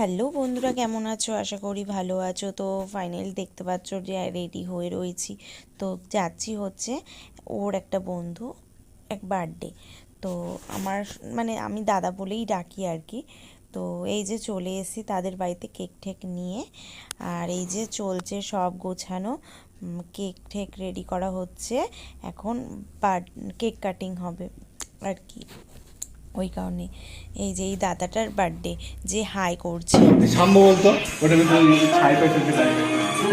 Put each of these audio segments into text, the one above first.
Hello বন্ধুরা, কেমন আছো? আশা করি ভালো আছো। তো ফাইনালি দেখতে পাচ্ছ যে রেডি হয়ে রয়েছি। তো যাচ্ছি হচ্ছে ওর একটা বন্ধু, এক বার্থডে তো আমার মানে আমি দাদা বলেই ডাকি আর কি। তো এই যে চলে এসেছি তাদের বাড়িতে কেক ঠেক নিয়ে। আর এই যে চলছে সব গোছানো কেক ঠেক রেডি করা হচ্ছে। এখন কেক কাটিং হবে আর কি। ওই কারণে। এই যে এই দাদাটার বার্থডে যে হাই করছে। সাম্য বলতো? ওটা চলতে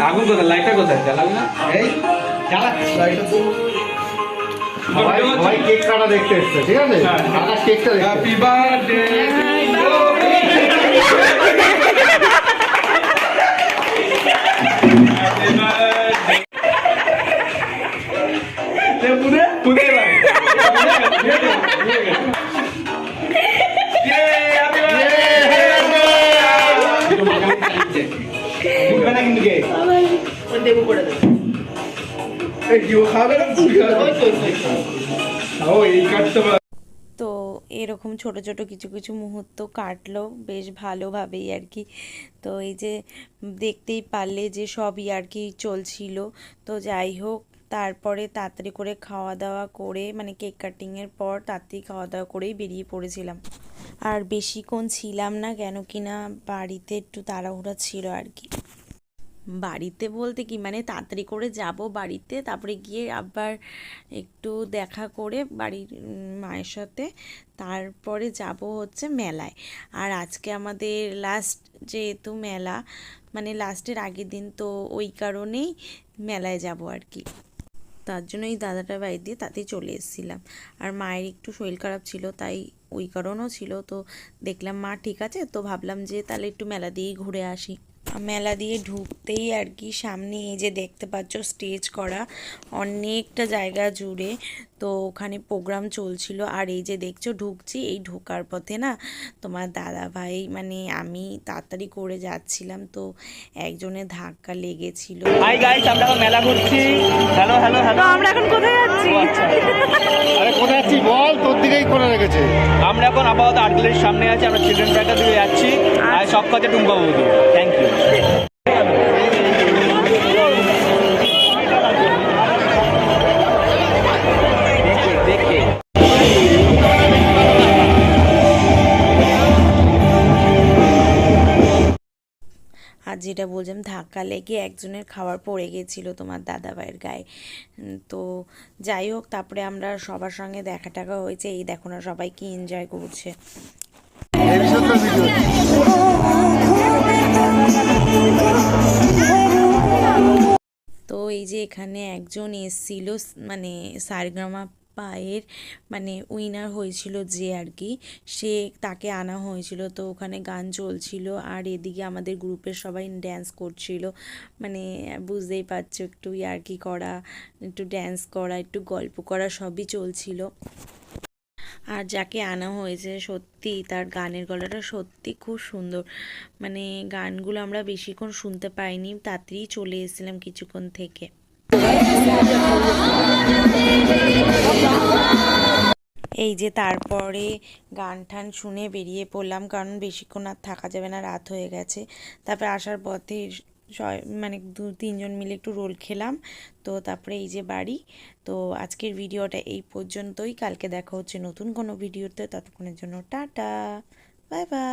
আগুন কোথায়? লাইটটা কোথায়? জ্বালাবি না? এই সবাই সবাই কেক কাটা দেখতে এসছে ঠিক আছে। আকাশ কেকটা দেখতে হ্যাপি বার্থডে পুনে পুনে কিন্তু কে? এই কেউ খাবে না? ও এই কাটতে তো এরকম ছোট ছোট কিছু কিছু মুহূর্ত কাটলো বেশ ভালোভাবেই আর কি। তো এই যে দেখতেই পারলে যে সবই আর কি চলছিল। তো যাই হোক তারপরে তাড়াতাড়ি করে খাওয়া দাওয়া করে মানে কেক কাটিংয়ের পর তাড়াতাড়ি খাওয়া দাওয়া করেই বেরিয়ে পড়েছিলাম। আর বেশিক্ষণ ছিলাম না কেন কি না বাড়িতে একটু তাড়াহুড়া ছিল আর কি। বাড়িতে বলতে কি মানে তাড়াতাড়ি করে যাব বাড়িতে, তারপরে গিয়ে আবার একটু দেখা করে বাড়ির মায়ের সাথে, তারপরে যাব হচ্ছে মেলায়। আর আজকে আমাদের লাস্ট যেহেতু মেলা মানে লাস্টের আগের দিন তো ওই কারণেই মেলায় যাব আর কি। তার জন্য এই দাদাটার বাড়ি দিয়ে তাতে চলে এসেছিলাম। আর মায়ের একটু শরীর খারাপ ছিল, তাই ওই কারণও ছিল। তো দেখলাম, মা, ঠিক আছে? তো ভাবলাম যে তাহলে একটু মেলা দিয়েই ঘুরে আসি। মেলা দিয়ে ঢুকতেই আর কি সামনে এই যে দেখতে পাচ্ছ স্টেজ করা অনেকটা জায়গা জুড়ে। তো ওখানে প্রোগ্রাম চলছিল। আর এই যে দেখছ ঢুকছি এই ঢোকার পথে না তোমার দাদা ভাই মানে আমি তাড়াতাড়ি করে যাচ্ছিলাম তো একজনের ধাক্কা লেগেছিল। হাই গাইস আমরা এখন মেলা ঘুরছি। হ্যালো হ্যালো হ্যালো আমরা এখন কোথায় যাচ্ছি? আচ্ছা। আরে কোথায় যাচ্ছি বল? তোর দিকেই করে রেখেছে। আমরা এখন আপাতত আর্ট সামনে আছি আমরা চিলড্রেন পার্কের দিকে যাচ্ছি। আর সব কাজে টুম্পা বৌদি। থ্যাংক যেটা বলছিলাম, ধাক্কা লেগে একজনের খাবার পড়ে গেছিল তোমার দাদা ভাইয়ের গায়ে তো যাই হোক, তারপরে আমরা সবার সঙ্গে দেখা টাকা হয়েছে, এই দেখো না সবাই কি এনজয় করছে। তো এই যে এখানে একজন এসছিল মানে সারগ্রামা পায়ের মানে উইনার হয়েছিল যে আর কি সে তাকে আনা হয়েছিল। তো ওখানে গান চলছিল আর এদিকে আমাদের গ্রুপের সবাই ড্যান্স করছিল। মানে বুঝতেই পারছ, একটু ইয়ার্কি করা, একটু ড্যান্স করা, একটু গল্প করা সবই চলছিল। আর যাকে আনা হয়েছে সত্যি তার গানের গলাটা সত্যি খুব সুন্দর। মানে গানগুলো আমরা বেশিক্ষণ শুনতে পাইনি, তাড়াতাড়ি চলে এসেছিলাম কিছুক্ষণ থেকে। এই যে তারপরে গান ঠান শুনে বেরিয়ে পড়লাম, কারণ বেশিক্ষণ আর থাকা যাবে না, রাত হয়ে গেছে। তারপরে আসার পথে মানে দু, তিনজন মিলে একটু রোল খেলাম। তো তারপরে এই যে বাড়ি, তো আজকের ভিডিওটা এই পর্যন্তই। কালকে দেখা হচ্ছে নতুন কোনো ভিডিওতে, ততক্ষণের জন্য টাটা, বাই বাই।